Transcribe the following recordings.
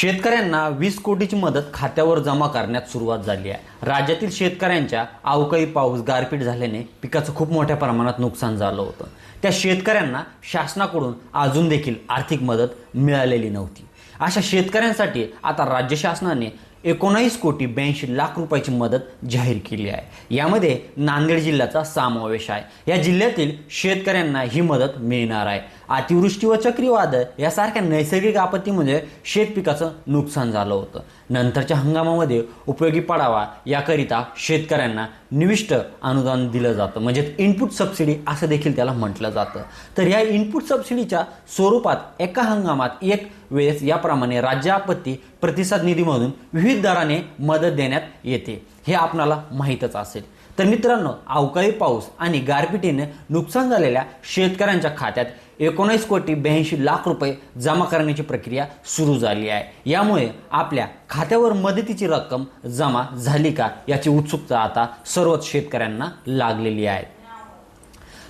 शेतकऱ्यांना वीस कोटीची मदत खात्यावर जमा करण्यात सुरुवात झाली आहे. राज्यातील शेतकऱ्यांच्या अवकाळी पाऊस गारपीट झाल्याने पिकाचं खूप मोठ्या प्रमाणात नुकसान झालं होतं. त्या शेतकऱ्यांना शासनाकडून अजून देखील आर्थिक मदत मिळालेली नव्हती. अशा शेतकऱ्यांसाठी आता राज्य शासनाने एकोणावीस कोटी ब्याऐंशी लाख रुपयाची मदत जाहीर केली आहे. यामध्ये नांदेड जिल्ह्याचा समावेश आहे. या जिल्ह्यातील शेतकऱ्यांना ही मदत मिळणार आहे. अतिवृष्टी व चक्रीवादळ यासारख्या नैसर्गिक आपत्तीमुळे शेतपिकाचं नुकसान झालं होतं. नंतरच्या हंगामामध्ये उपयोगी पडावा याकरिता शेतकऱ्यांना निविष्ट अनुदान दिलं जातं. म्हणजे इनपुट सबसिडी असं देखील त्याला म्हटलं जातं. तर या इनपुट सबसिडीच्या स्वरूपात एका हंगामात एक वेळेस याप्रमाणे राज्य आपत्ती प्रतिसाद निधीमधून विविध दराने मदत देण्यात येते. हे आपणाला माहीतच असेल. तर मित्रांनो अवकाळी पाऊस आणि गारपिटीने नुकसान झालेल्या शेतकऱ्यांच्या खात्यात एकोणीस कोटी ब्याऐंशी लाख रुपये जमा करण्याची प्रक्रिया सुरू झाली आहे. यामुळे आपल्या खात्यावर मदतीची रक्कम जमा झाली का याची उत्सुकता आता सर्वच शेतकऱ्यांना लागलेली आहे.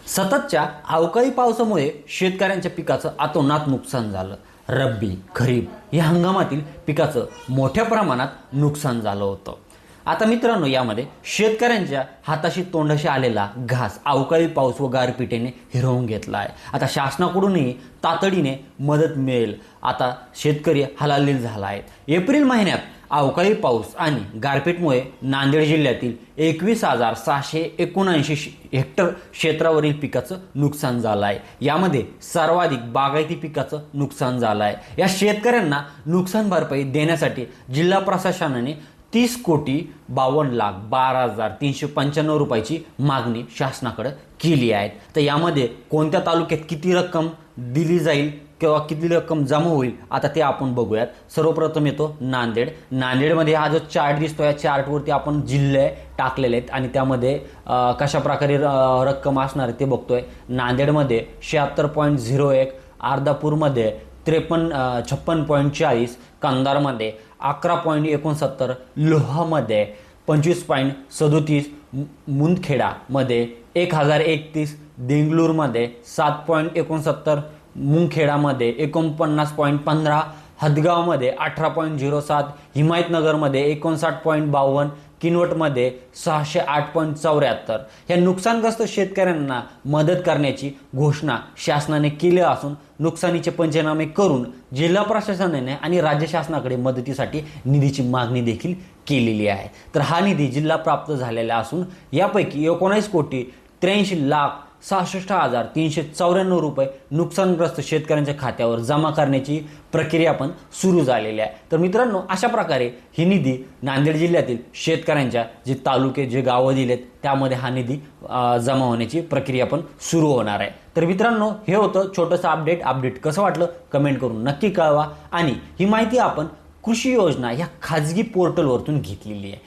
सततच्या अवकाळी पावसामुळे शेतकऱ्यांच्या पिकाचं अतोनात नुकसान झालं. रब्बी खरीप या हंगामातील पिकाचं मोठ्या प्रमाणात नुकसान झालं होतं. आता मित्रांनो यामध्ये शेतकऱ्यांच्या हाताशी तोंडाशी आलेला घास अवकाळी पाऊस व गारपिटीने हिरवून घेतला आहे आता शासनाकडूनही तातडीने मदत मिळेल. आता शेतकरी हलालील झाला आहे एप्रिल महिन्यात अवकाळी पाऊस आणि गारपीटमुळे नांदेड जिल्ह्यातील एकवीस हजार सहाशे एकोणऐंशी हेक्टर क्षेत्रावरील पिकाचं नुकसान झालं आहे यामध्ये सर्वाधिक बागायती पिकाचं नुकसान झालं आहे या शेतकऱ्यांना नुकसान भरपाई देण्यासाठी जिल्हा प्रशासनाने तीस कोटी बावन्न लाख बारा हजार तीनशे पंच्याण्णव रुपयाची मागणी शासनाकडे केली आहे. तर यामध्ये कोणत्या तालुक्यात किती रक्कम दिली जाईल किंवा किती रक्कम जमा होईल आता ते आपण बघूयात. सर्वप्रथम येतो नांदेड. नांदेडमध्ये हा जो चार्ट दिसतो या चार्टवरती आपण जिल्हे टाकलेले आहेत आणि त्यामध्ये कशा प्रकारे र- रक्कम असणार आहे ते बघतोय. नांदेडमध्ये शहात्तर पॉईंट झिरो एक अर्धापूरमध्ये त्रेपन्न छप्पन पॉईंट चाळीस कंधारमध्ये अकरा पॉईंट एकोणसत्तर लोहामध्ये पंचवीस पॉईंट सदोतीस मुंदखेडामध्ये एक हजार एकतीस देंगलूरमध्ये सात पॉईंट एकोणसत्तर मुंगखेडामध्ये एकोणपन्नास पॉईंट पंधरा हदगावमध्ये अठरा पॉईंट झिरो सात हिमायतनगरमध्ये एकोणसाठ पॉईंट बावन्न किनवटमध्ये सहाशे आठ पॉईंट चौऱ्याहत्तर. या नुकसानग्रस्त शेतकऱ्यांना मदत करण्याची घोषणा शासनाने केली असून नुकसानीचे पंचनामे करून जिल्हा प्रशासनाने आणि राज्य शासनाकडे मदतीसाठी निधीची मागणी देखील केलेली आहे. तर हा निधी जिल्हा प्राप्त झालेला असून यापैकी एकोणीस कोटी त्र्याऐंशी लाख सहासष्ट हजार तीनशे चौऱ्याण्णव रुपये नुकसानग्रस्त शेतकऱ्यांच्या खात्यावर जमा करण्याची प्रक्रिया पण सुरू झालेली आहे. तर मित्रांनो अशा प्रकारे ही निधी नांदेड जिल्ह्यातील शेतकऱ्यांच्या जे तालुके जे गावं दिलेत त्यामध्ये हा निधी जमा होण्याची प्रक्रिया पण सुरू होणार आहे. तर मित्रांनो हे होतं छोटंसं अपडेट. अपडेट कसं वाटलं कमेंट करून नक्की कळवा. आणि ही माहिती आपण कृषी योजना या खाजगी पोर्टलवरतून घेतलेली आहे.